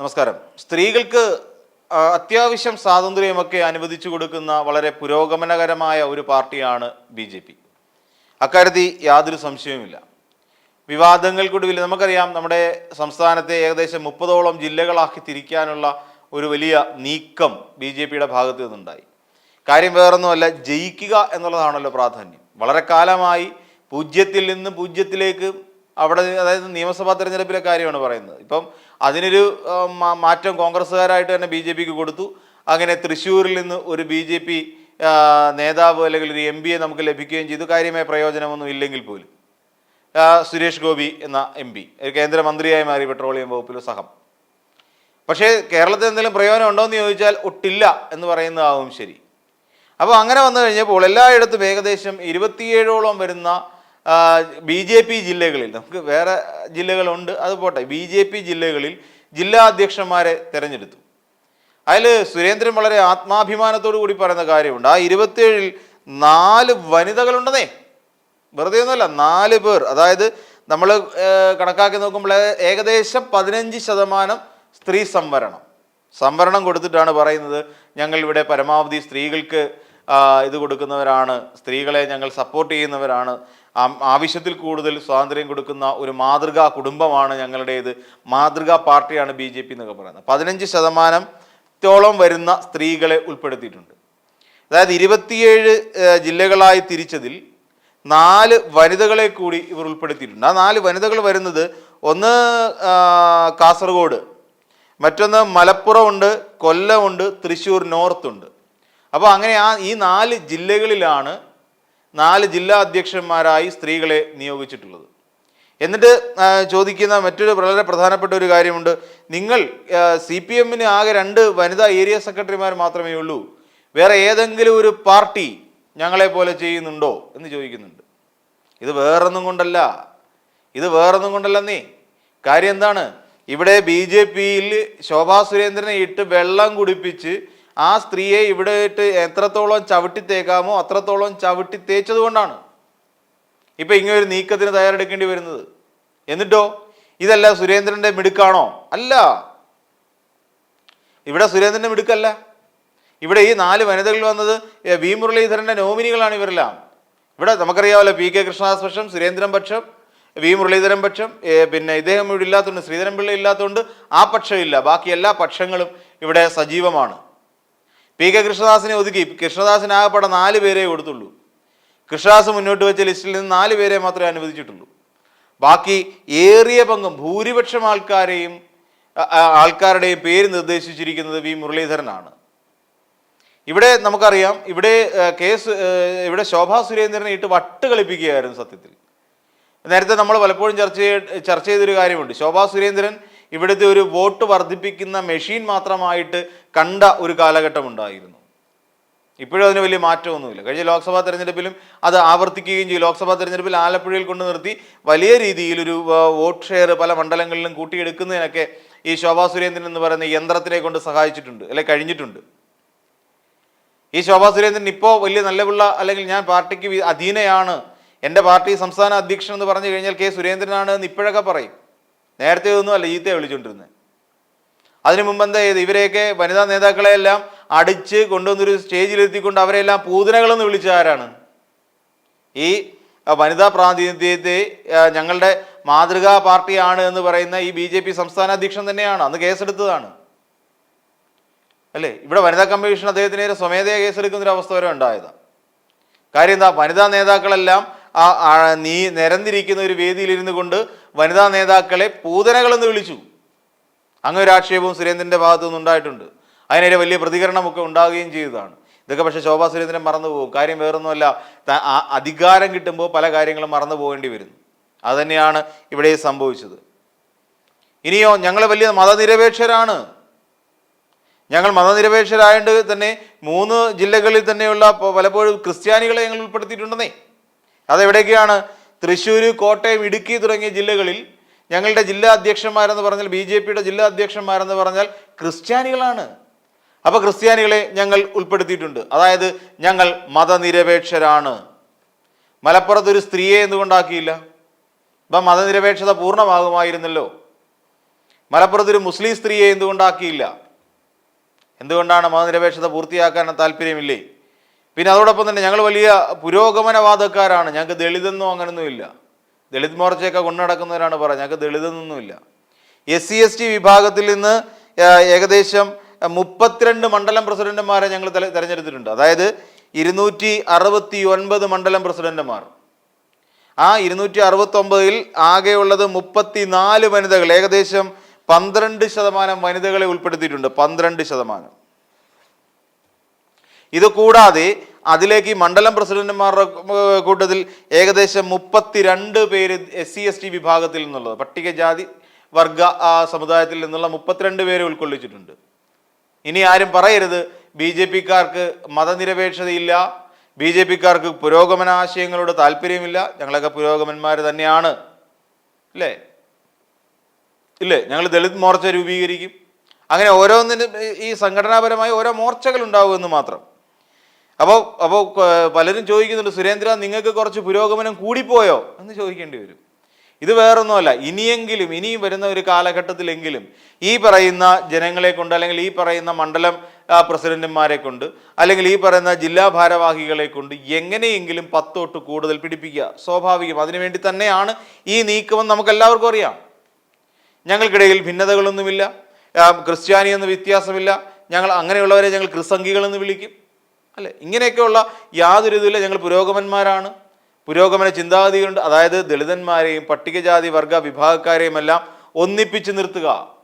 നമസ്കാരം. സ്ത്രീകൾക്ക് അത്യാവശ്യം സ്വാതന്ത്ര്യമൊക്കെ അനുവദിച്ചു കൊടുക്കുന്ന വളരെ പുരോഗമനകരമായ ഒരു പാർട്ടിയാണ് ബി ജെ പി. അക്കാര്യത്തിൽ യാതൊരു സംശയവുമില്ല. വിവാദങ്ങൾക്കൊടുവിൽ നമുക്കറിയാം നമ്മുടെ സംസ്ഥാനത്തെ ഏകദേശം മുപ്പതോളം ജില്ലകളാക്കി തിരിക്കാനുള്ള ഒരു വലിയ നീക്കം ബി ജെ പിയുടെ ഭാഗത്തു നിന്നുണ്ടായി. കാര്യം വേറൊന്നുമല്ല ജയിക്കുക എന്നുള്ളതാണല്ലോ പ്രാധാന്യം. വളരെ കാലമായി പൂജ്യത്തിൽ നിന്ന് പൂജ്യത്തിലേക്ക് അവിടെ അതായത് നിയമസഭാ തിരഞ്ഞെടുപ്പിലെ കാര്യമാണ് പറയുന്നത്. ഇപ്പം അതിനൊരു മാറ്റം കോൺഗ്രസ്സുകാരായിട്ട് തന്നെ ബി ജെ പിക്ക് കൊടുത്തു. അങ്ങനെ തൃശ്ശൂരിൽ നിന്ന് ഒരു ബി ജെ പി നേതാവ് അല്ലെങ്കിൽ ഒരു എം പിയെ നമുക്ക് ലഭിക്കുകയും ചെയ്തു. കാര്യമായ പ്രയോജനമൊന്നും ഇല്ലെങ്കിൽ പോലും. സുരേഷ് ഗോപി എന്ന എം പി ഒരു കേന്ദ്രമന്ത്രിയായി മാറി പെട്രോളിയം വകുപ്പിൽ സഹം. പക്ഷേ കേരളത്തിൽ എന്തെങ്കിലും പ്രയോജനം ഉണ്ടോ എന്ന് ചോദിച്ചാൽ ഒട്ടില്ല എന്ന് പറയുന്നതാവും ശരി. അപ്പോൾ അങ്ങനെ വന്നു കഴിഞ്ഞപ്പോൾ എല്ലായിടത്തും ഏകദേശം ഇരുപത്തിയേഴോളം വരുന്ന ബി ജെ പി ജില്ലകളിൽ നമുക്ക് വേറെ ജില്ലകളുണ്ട് അത് പോട്ടെ. ബി ജെ പി ജില്ലകളിൽ ജില്ലാ അധ്യക്ഷന്മാരെ തിരഞ്ഞെടുത്തു. അതിൽ സുരേന്ദ്രൻ വളരെ ആത്മാഭിമാനത്തോടു കൂടി പറയുന്ന കാര്യമുണ്ട്. ആ ഇരുപത്തിയേഴിൽ നാല് വനിതകളുണ്ടെന്നേ. വെറുതെ ഒന്നുമല്ല നാല് പേർ. അതായത് നമ്മൾ കണക്കാക്കി നോക്കുമ്പോൾ ഏകദേശം പതിനഞ്ച് ശതമാനം സ്ത്രീ സംവരണം. സംവരണം കൊടുത്തിട്ടാണ് പറയുന്നത് ഞങ്ങൾ ഇവിടെ പരമാവധി സ്ത്രീകൾക്ക് ഇത് കൊടുക്കുന്നവരാണ് സ്ത്രീകളെ ഞങ്ങൾ സപ്പോർട്ട് ചെയ്യുന്നവരാണ്. ആവശ്യത്തിൽ കൂടുതൽ സ്വാതന്ത്ര്യം കൊടുക്കുന്ന ഒരു മാതൃകാ കുടുംബമാണ് ഞങ്ങളുടേത്. മാതൃകാ പാർട്ടിയാണ് ബി ജെ പി എന്നൊക്കെ പറയുന്നത്. പതിനഞ്ച് ശതമാനത്തോളം വരുന്ന സ്ത്രീകളെ ഉൾപ്പെടുത്തിയിട്ടുണ്ട്. അതായത് ഇരുപത്തിയേഴ് ജില്ലകളായി തിരിച്ചതിൽ നാല് വനിതകളെ കൂടി ഇവർ ഉൾപ്പെടുത്തിയിട്ടുണ്ട്. ആ നാല് വനിതകൾ വരുന്നത് ഒന്ന് കാസർഗോഡ് മറ്റൊന്ന് മലപ്പുറമുണ്ട് കൊല്ലമുണ്ട് തൃശ്ശൂർ നോർത്തുണ്ട് അപ്പോൾ അങ്ങനെ ആ ഈ നാല് ജില്ലകളിലാണ് നാല് ജില്ലാ അധ്യക്ഷന്മാരായി സ്ത്രീകളെ നിയോഗിച്ചിട്ടുള്ളത്. എന്നിട്ട് ചോദിക്കുന്ന മറ്റൊരു വളരെ പ്രധാനപ്പെട്ട ഒരു കാര്യമുണ്ട്. നിങ്ങൾ സി പി എമ്മിന് ആകെ രണ്ട് വനിതാ ഏരിയ സെക്രട്ടറിമാർ മാത്രമേ ഉള്ളൂ. വേറെ ഏതെങ്കിലും ഒരു പാർട്ടി ഞങ്ങളെ പോലെ ചെയ്യുന്നുണ്ടോ എന്ന് ചോദിക്കുന്നുണ്ട്. ഇത് വേറൊന്നും കൊണ്ടല്ല. ഇത് വേറൊന്നും കൊണ്ടല്ല നീ കാര്യം എന്താണ്? ഇവിടെ ബി ജെ പിയിൽ ശോഭാ സുരേന്ദ്രനെ ഇട്ട് വെള്ളം കുടിപ്പിച്ച് ആ സ്ത്രീയെ ഇവിടെ എത്രത്തോളം ചവിട്ടി തേക്കാമോ അത്രത്തോളം ചവിട്ടി തേച്ചത് കൊണ്ടാണ്. ഇപ്പൊ ഇങ്ങനെ ഒരു നീക്കത്തിന് തയ്യാറെടുക്കേണ്ടി വരുന്നത്. എന്നിട്ടോ? ഇതല്ല സുരേന്ദ്രന്റെ മിടുക്കാണോ? അല്ല. ഇവിടെ സുരേന്ദ്രന്റെ മിടുക്കല്ല. ഇവിടെ ഈ നാല് വനിതകൾ വന്നത് വി. മുരളീധരന്റെ നോമിനികളാണ് ഇവരെല്ലാം. ഇവിടെ നമുക്കറിയാമല്ലോ പി. കെ. കൃഷ്ണദാസ് പക്ഷം സുരേന്ദ്രൻ പക്ഷം വി. മുരളീധരൻ പക്ഷം പിന്നെ ഇദ്ദേഹം ഇവിടെ ഇല്ലാത്തതുകൊണ്ട് ശ്രീധരൻപിള്ള ഇല്ലാത്തതുകൊണ്ട് ആ പക്ഷമില്ല ബാക്കി എല്ലാ പക്ഷങ്ങളും ഇവിടെ സജീവമാണ്. പി കെ കൃഷ്ണദാസിനെ ഒതുക്കി. കൃഷ്ണദാസിന് നാല് പേരേ കൊടുത്തുള്ളൂ. കൃഷ്ണദാസ് മുന്നോട്ട് വെച്ച ലിസ്റ്റിൽ നിന്ന് നാല് പേരെ മാത്രമേ അനുവദിച്ചിട്ടുള്ളൂ. ബാക്കി ഏറിയ പങ്കും ഭൂരിപക്ഷം ആൾക്കാരെയും ആൾക്കാരുടെയും പേര് നിർദ്ദേശിച്ചിരിക്കുന്നത് വി മുരളീധരനാണ്. ഇവിടെ നമുക്കറിയാം ഇവിടെ കേസ് ഇവിടെ ശോഭാ സുരേന്ദ്രനെ ഇട്ട് വട്ട് കളിപ്പിക്കുകയായിരുന്നു സത്യത്തിൽ. നേരത്തെ നമ്മൾ പലപ്പോഴും ചർച്ച ചർച്ച ചെയ്തൊരു കാര്യമുണ്ട്. ശോഭാ സുരേന്ദ്രൻ ഇവിടുത്തെ ഒരു വോട്ട് വർദ്ധിപ്പിക്കുന്ന മെഷീൻ മാത്രമായിട്ട് കണ്ട ഒരു കാലഘട്ടം ഉണ്ടായിരുന്നു. ഇപ്പോഴും അതിന് വലിയ മാറ്റമൊന്നുമില്ല. കഴിഞ്ഞ ലോക്സഭാ തെരഞ്ഞെടുപ്പിലും അത് ആവർത്തിക്കുകയും ചെയ്യും ലോക്സഭാ തെരഞ്ഞെടുപ്പിൽ ആലപ്പുഴയിൽ കൊണ്ടു നിർത്തി വലിയ രീതിയിൽ ഒരു വോട്ട് ഷെയർ പല മണ്ഡലങ്ങളിലും കൂട്ടിയെടുക്കുന്നതിനൊക്കെ ഈ ശോഭാ സുരേന്ദ്രൻ എന്ന് പറയുന്ന യന്ത്രത്തിനെ കൊണ്ട് സഹായിച്ചിട്ടുണ്ട് അല്ലെ കഴിഞ്ഞിട്ടുണ്ട്. ഈ ശോഭാ സുരേന്ദ്രൻ ഇപ്പോൾ വലിയ നല്ല പിള്ള അല്ലെങ്കിൽ ഞാൻ പാർട്ടിക്ക് അധീനയാണ്. എന്റെ പാർട്ടി സംസ്ഥാന അധ്യക്ഷൻ എന്ന് പറഞ്ഞു കഴിഞ്ഞാൽ കെ സുരേന്ദ്രനാണ് എന്ന് ഇപ്പോഴൊക്കെ പറയും. നേരത്തെ ഒന്നും അല്ല ഈത്തെ വിളിച്ചുകൊണ്ടിരുന്നത് അതിനു മുമ്പ് എന്താ ചെയ്ത് ഇവരെയൊക്കെ വനിതാ നേതാക്കളെയെല്ലാം അടിച്ച് കൊണ്ടുവന്നൊരു സ്റ്റേജിലെത്തിക്കൊണ്ട് അവരെല്ലാം പൂതനകളെന്ന് വിളിച്ച ആരാണ്? ഈ വനിതാ പ്രാതിനിധ്യത്തെ ഞങ്ങളുടെ മാതൃകാ പാർട്ടിയാണ് എന്ന് പറയുന്ന ഈ ബി ജെ പി സംസ്ഥാന അധ്യക്ഷൻ തന്നെയാണ്. അന്ന് കേസെടുത്തതാണ്. അല്ലേ? ഇവിടെ വനിതാ കമ്മീഷൻ അദ്ദേഹത്തിനെതിരെ സ്വമേധയാ കേസെടുക്കുന്നൊരു അവസ്ഥ വരെ ഉണ്ടായത്. കാര്യം എന്താ? വനിതാ നേതാക്കളെല്ലാം നീ നിരന്നിരിക്കുന്ന ഒരു വേദിയിലിരുന്നു കൊണ്ട് വനിതാ നേതാക്കളെ പൂതനകളെന്ന് വിളിച്ചു. അങ്ങനെ ഒരു ആക്ഷേപവും സുരേന്ദ്രന്റെ ഭാഗത്തു നിന്ന് ഉണ്ടായിട്ടുണ്ട്. അതിനെതിരെ വലിയ പ്രതികരണമൊക്കെ ഉണ്ടാവുകയും ചെയ്തതാണ്. ഇതൊക്കെ പക്ഷേ ശോഭാ സുരേന്ദ്രൻ മറന്നു പോകും കാര്യം വേറൊന്നുമല്ല അധികാരം കിട്ടുമ്പോൾ പല കാര്യങ്ങളും മറന്നു പോകേണ്ടി വരുന്നു. അതുതന്നെയാണ് ഇവിടെ സംഭവിച്ചത്. ഇനിയോ ഞങ്ങൾ വലിയ മതനിരപേക്ഷരാണ്. ഞങ്ങൾ മതനിരപേക്ഷരായതുകൊണ്ട് തന്നെ മൂന്ന് ജില്ലകളിൽ തന്നെയുള്ള പലപ്പോഴും ക്രിസ്ത്യാനികളെ ഞങ്ങൾ ഉൾപ്പെടുത്തിയിട്ടുണ്ടെന്നേ. അതെവിടേക്കാണ്? തൃശ്ശൂർ കോട്ടയം ഇടുക്കി തുടങ്ങിയ ജില്ലകളിൽ ഞങ്ങളുടെ ജില്ലാ അധ്യക്ഷന്മാരെന്ന് പറഞ്ഞാൽ ബി ജെ പിയുടെ ജില്ലാ അധ്യക്ഷന്മാരെന്ന് പറഞ്ഞാൽ ക്രിസ്ത്യാനികളാണ്. അപ്പൊ ക്രിസ്ത്യാനികളെ ഞങ്ങൾ ഉൾപ്പെടുത്തിയിട്ടുണ്ട്. അതായത് ഞങ്ങൾ മതനിരപേക്ഷരാണ്. മലപ്പുറത്ത് ഒരു സ്ത്രീയെ എന്തുകൊണ്ടാക്കിയില്ല? അപ്പം മതനിരപേക്ഷത പൂർണമാകുമായിരുന്നല്ലോ. മലപ്പുറത്ത് ഒരു മുസ്ലിം സ്ത്രീയെ എന്തുകൊണ്ടാക്കിയില്ല? എന്തുകൊണ്ടാണ് മതനിരപേക്ഷത പൂർത്തിയാക്കാൻ താല്പര്യമില്ലേ? പിന്നെ അതോടൊപ്പം തന്നെ ഞങ്ങൾ വലിയ പുരോഗമനവാദക്കാരാണ്. ഞങ്ങൾക്ക് ദളിതെന്നോ അങ്ങനൊന്നുമില്ല. ദളിത് മോർച്ചയൊക്കെ കൊണ്ടു നടക്കുന്നവരാണ് പറയുക ഞങ്ങൾക്ക് ദളിതെന്നൊന്നുമില്ല എസ് സി എസ് ടി വിഭാഗത്തിൽ നിന്ന് ഏകദേശം മുപ്പത്തിരണ്ട് മണ്ഡലം പ്രസിഡന്റുമാരെ ഞങ്ങൾ തെരഞ്ഞെടുത്തിട്ടുണ്ട്. അതായത് ഇരുന്നൂറ്റി അറുപത്തി ഒൻപത് മണ്ഡലം പ്രസിഡന്റുമാർ. ആ ഇരുന്നൂറ്റി അറുപത്തി ഒമ്പതിൽ ആകെയുള്ളത് മുപ്പത്തിനാല് വനിതകൾ. ഏകദേശം പന്ത്രണ്ട് ശതമാനം വനിതകളെ ഉൾപ്പെടുത്തിയിട്ടുണ്ട്. പന്ത്രണ്ട് ശതമാനം. ഇത് കൂടാതെ അതിലേക്ക് ഈ മണ്ഡലം പ്രസിഡന്റുമാരുടെ കൂട്ടത്തിൽ ഏകദേശം മുപ്പത്തിരണ്ട് പേര് എസ് സി എസ് ടി വിഭാഗത്തിൽ നിന്നുള്ളത് പട്ടികജാതി വർഗ സമുദായത്തിൽ നിന്നുള്ള മുപ്പത്തിരണ്ട് പേരെ ഉൾക്കൊള്ളിച്ചിട്ടുണ്ട്. ഇനി ആരും പറയരുത് ബി ജെ പിക്കാർക്ക് മതനിരപേക്ഷതയില്ല ബി ജെ പിക്കാർക്ക് പുരോഗമന ആശയങ്ങളോട് താല്പര്യമില്ല ഞങ്ങളൊക്കെ പുരോഗമന്മാർ തന്നെയാണ്. അല്ലേ ഇല്ലേ? ഞങ്ങൾ ദളിത് മോർച്ച രൂപീകരിക്കും. അങ്ങനെ ഓരോന്നിനും ഈ- സംഘടനാപരമായി ഓരോ മോർച്ചകൾ ഉണ്ടാവുമെന്ന് മാത്രം. അപ്പോൾ അപ്പോൾ പലരും ചോദിക്കുന്നുണ്ട് സുരേന്ദ്ര നിങ്ങൾക്ക് കുറച്ച് പുരോഗമനം കൂടിപ്പോയോ? എന്ന് ചോദിക്കേണ്ടി വരും. ഇത് വേറൊന്നുമല്ല ഇനിയെങ്കിലും ഇനിയും വരുന്ന ഒരു കാലഘട്ടത്തിലെങ്കിലും ഈ പറയുന്ന ജനങ്ങളെ കൊണ്ട് അല്ലെങ്കിൽ ഈ പറയുന്ന മണ്ഡലം പ്രസിഡന്റുമാരെ കൊണ്ട് അല്ലെങ്കിൽ ഈ പറയുന്ന ജില്ലാ ഭാരവാഹികളെ കൊണ്ട് എങ്ങനെയെങ്കിലും പത്തോട്ട് കൂടുതൽ പിടിപ്പിക്കുക. സ്വാഭാവികം അതിനുവേണ്ടി തന്നെയാണ് ഈ നീക്കമെന്ന് നമുക്ക് എല്ലാവർക്കും അറിയാം. ഞങ്ങൾക്കിടയിൽ ഭിന്നതകളൊന്നുമില്ല ക്രിസ്ത്യാനി എന്ന് വ്യത്യാസമില്ല. ഞങ്ങൾ അങ്ങനെയുള്ളവരെ ഞങ്ങൾ ക്രിസംഗികളെന്ന് വിളിക്കും. അല്ലെ? ഇങ്ങനെയൊക്കെയുള്ള യാതൊരു ഇതില്ല ഞങ്ങൾ പുരോഗമന്മാരാണ്. പുരോഗമന ചിന്താഗതികളുണ്ട്. അതായത് ദളിതന്മാരെയും പട്ടികജാതി വർഗ വിഭാഗക്കാരെയും എല്ലാം ഒന്നിപ്പിച്ച് നിർത്തുക.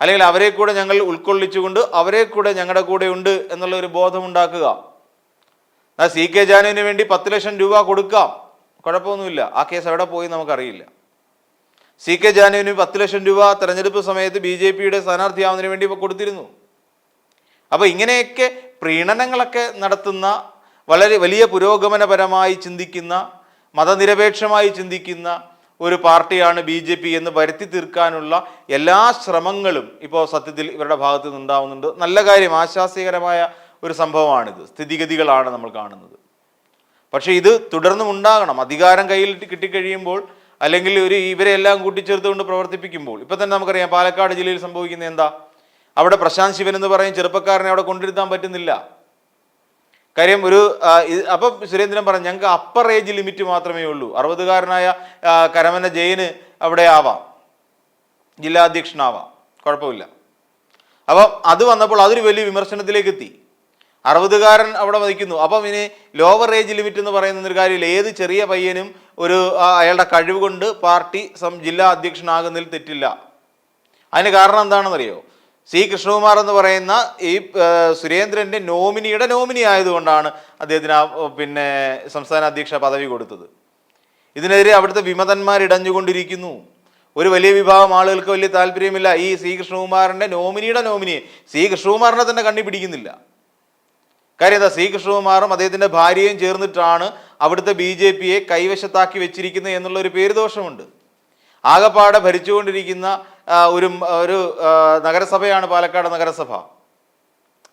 അല്ലെങ്കിൽ അവരെ കൂടെ ഞങ്ങൾ ഉൾക്കൊള്ളിച്ചുകൊണ്ട് അവരെ കൂടെ ഞങ്ങളുടെ കൂടെ ഉണ്ട് എന്നുള്ള ഒരു ബോധമുണ്ടാക്കുക. എന്നാൽ സി കെ ജാനുവിന് വേണ്ടി പത്ത് ലക്ഷം രൂപ കൊടുക്കാം. കുഴപ്പമൊന്നുമില്ല. ആ കേസ് എവിടെ പോയി നമുക്കറിയില്ല. സി കെ ജാനുവിന് പത്ത് ലക്ഷം രൂപ തെരഞ്ഞെടുപ്പ് സമയത്ത് ബി ജെ പിയുടെ സ്ഥാനാർത്ഥിയാവുന്നതിന് വേണ്ടി കൊടുത്തിരുന്നു. അപ്പോൾ ഇങ്ങനെയൊക്കെ പ്രീണനങ്ങളൊക്കെ നടത്തുന്ന വളരെ വലിയ പുരോഗമനപരമായി ചിന്തിക്കുന്ന മതനിരപേക്ഷമായി ചിന്തിക്കുന്ന ഒരു പാർട്ടിയാണ് ബി ജെ പി എന്ന് വരുത്തി തീർക്കാനുള്ള എല്ലാ ശ്രമങ്ങളും ഇപ്പോൾ സത്യത്തിൽ ഇവരുടെ ഭാഗത്തു നിന്നുണ്ടാവുന്നുണ്ട്. നല്ല കാര്യം ആശാസ്യകരമായ ഒരു സംഭവമാണിത്. സ്ഥിതിഗതികളാണ് നമ്മൾ കാണുന്നത്. പക്ഷേ ഇത് തുടർന്നും ഉണ്ടാകണം. അധികാരം കയ്യിൽ കിട്ടിക്കഴിയുമ്പോൾ അല്ലെങ്കിൽ ഒരു ഇവരെല്ലാം കൂട്ടിച്ചേർത്തുകൊണ്ട് പ്രവർത്തിപ്പിക്കുമ്പോൾ. ഇപ്പം തന്നെ നമുക്കറിയാം പാലക്കാട് ജില്ലയിൽ സംഭവിക്കുന്നത് എന്താ? അവിടെ പ്രശാന്ത് ശിവൻ എന്ന് പറയും ചെറുപ്പക്കാരനെ അവിടെ കൊണ്ടിരുത്താൻ പറ്റുന്നില്ല. കാര്യം ഒരു അപ്പം സുരേന്ദ്രൻ പറഞ്ഞു ഞങ്ങൾക്ക് അപ്പർ ഏജ് ലിമിറ്റ് മാത്രമേ ഉള്ളൂ. അറുപതുകാരനായ കരമന ജയന് അവിടെ ആവാം. ജില്ലാ അധ്യക്ഷനാവാം. കുഴപ്പമില്ല. അപ്പം അത് വന്നപ്പോൾ അതൊരു വലിയ വിമർശനത്തിലേക്ക് എത്തി. അറുപതുകാരൻ അവിടെ വഹിക്കുന്നു. അപ്പം ഇനി ലോവർ ഏജ് ലിമിറ്റ് എന്ന് പറയുന്ന ഒരു കാര്യമില്ല. ഏത് ചെറിയ പയ്യനും ഒരു അയാളുടെ കഴിവ് കൊണ്ട് പാർട്ടി സം ജില്ലാ അധ്യക്ഷനാകുന്നതിൽ തെറ്റില്ല. അതിന് കാരണം എന്താണെന്നറിയോ? സി കൃഷ്ണകുമാർ എന്ന് പറയുന്ന ഈ സുരേന്ദ്രന്റെ നോമിനിയുടെ നോമിനി ആയതുകൊണ്ടാണ് അദ്ദേഹത്തിന് ആ പിന്നെ സംസ്ഥാന അധ്യക്ഷ പദവി കൊടുത്തത്. ഇതിനെതിരെ അവിടുത്തെ വിമതന്മാർ ഇടഞ്ഞുകൊണ്ടിരിക്കുന്നു. ഒരു വലിയ വിഭാഗം ആളുകൾക്ക് വലിയ താല്പര്യമില്ല. ഈ സി കൃഷ്ണകുമാറിന്റെ നോമിനിയുടെ നോമിനിയെ സി കൃഷ്ണകുമാറിനെ തന്നെ കണ്ണി പിടിക്കുന്നില്ല. കാര്യം എന്താ? സി കൃഷ്ണകുമാറും അദ്ദേഹത്തിന്റെ ഭാര്യയും ചേർന്നിട്ടാണ് അവിടുത്തെ ബി ജെ പിയെ കൈവശത്താക്കി വെച്ചിരിക്കുന്നത് എന്നുള്ള ഒരു പേരുദോഷമുണ്ട്. ആകപ്പാടെ ഭരിച്ചുകൊണ്ടിരിക്കുന്ന ഒരു ഒരു നഗരസഭയാണ് പാലക്കാട് നഗരസഭ.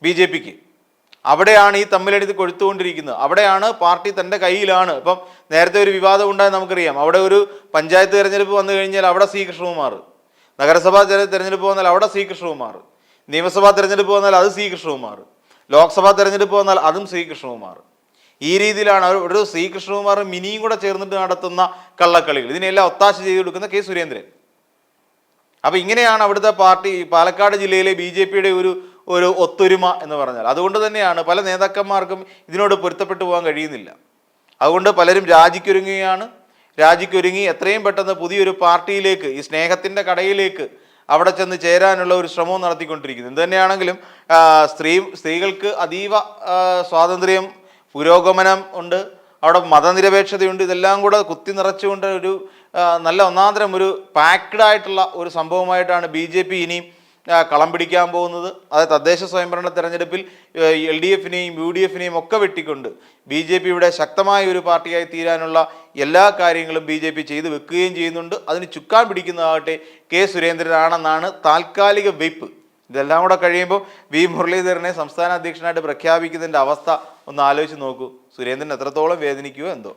ബി ജെ പിക്ക്. അവിടെയാണ് ഈ തമ്മിലെടുത്ത് കൊഴുത്തുകൊണ്ടിരിക്കുന്നത്. അവിടെയാണ് പാർട്ടി തന്റെ കയ്യിലാണ്. ഇപ്പം നേരത്തെ ഒരു വിവാദം ഉണ്ടായി നമുക്കറിയാം. അവിടെ ഒരു പഞ്ചായത്ത് തിരഞ്ഞെടുപ്പ് വന്നു കഴിഞ്ഞാൽ അവിടെ സി കൃഷ്ണകുമാർ. നഗരസഭാ തിരഞ്ഞെടുപ്പ് വന്നാൽ അവിടെ സി കൃഷ്ണകുമാർ. നിയമസഭാ തിരഞ്ഞെടുപ്പ് വന്നാൽ അത് സി കൃഷ്ണകുമാർ. ലോക്സഭാ തിരഞ്ഞെടുപ്പ് വന്നാൽ അതും സി കൃഷ്ണകുമാർ. ഈ രീതിയിലാണ് ഒരു ശ്രീകൃഷ്ണകുമാർ കൃഷ്ണകുമാർ മിനിയും കൂടെ ചേർന്നിട്ട് നടത്തുന്ന കള്ളക്കളികൾ. ഇതിനെല്ലാം ഒത്താശ ചെയ്ത് കൊടുക്കുന്ന കെ സുരേന്ദ്രൻ. അപ്പൊ ഇങ്ങനെയാണ് അവിടുത്തെ പാർട്ടി പാലക്കാട് ജില്ലയിലെ ബി ജെ പിയുടെ ഒരു ഒരു ഒത്തൊരുമ എന്ന് പറഞ്ഞാൽ. അതുകൊണ്ട് തന്നെയാണ് പല നേതാക്കന്മാർക്കും ഇതിനോട് പൊരുത്തപ്പെട്ടു പോകാൻ കഴിയുന്നില്ല. അതുകൊണ്ട് പലരും രാജിക്കൊരുങ്ങുകയാണ്. രാജിക്കൊരുങ്ങി എത്രയും പെട്ടെന്ന് പുതിയൊരു പാർട്ടിയിലേക്ക് ഈ സ്നേഹത്തിന്റെ കടയിലേക്ക് അവിടെ ചെന്ന് ചേരാനുള്ള ഒരു ശ്രമവും നടത്തിക്കൊണ്ടിരിക്കുന്നു. എന്ത് തന്നെയാണെങ്കിലും സ്ത്രീ സ്ത്രീകൾക്ക് അതീവ സ്വാതന്ത്ര്യം പുരോഗമനം ഉണ്ട്. അവിടെ മതനിരപേക്ഷതയുണ്ട്. ഇതെല്ലാം കൂടെ കുത്തി നിറച്ചുകൊണ്ട് ഒരു നല്ല ഒന്നാന്തരം ഒരു പാക്ഡ് ആയിട്ടുള്ള ഒരു സംഭവമായിട്ടാണ് ബി ജെ പി ഇനിയും കളം പിടിക്കാൻ പോകുന്നത്. അതായത് തദ്ദേശ സ്വയംഭരണ തെരഞ്ഞെടുപ്പിൽ എൽ ഡി എഫിനെയും യു ഡി എഫിനെയും ഒക്കെ വെട്ടിക്കൊണ്ട് ബി ജെ പിയുടെ ശക്തമായ ഒരു പാർട്ടിയായി തീരാനുള്ള എല്ലാ കാര്യങ്ങളും ബി ജെ പി ചെയ്തു വെക്കുകയും ചെയ്യുന്നുണ്ട്. അതിന് ചുക്കാൻ പിടിക്കുന്നതാകട്ടെ കെ സുരേന്ദ്രനാണെന്നാണ് താൽക്കാലിക വെയ്പ്പ്. ഇതെല്ലാം കൂടെ കഴിയുമ്പോൾ വി മുരളീധരനെ സംസ്ഥാന അധ്യക്ഷനായിട്ട് പ്രഖ്യാപിക്കുന്നതിന്റെ അവസ്ഥ ഒന്ന് ആലോചിച്ച് നോക്കൂ. സുരേന്ദ്രൻ എത്രത്തോളം വേദനിക്കുമോ എന്തോ.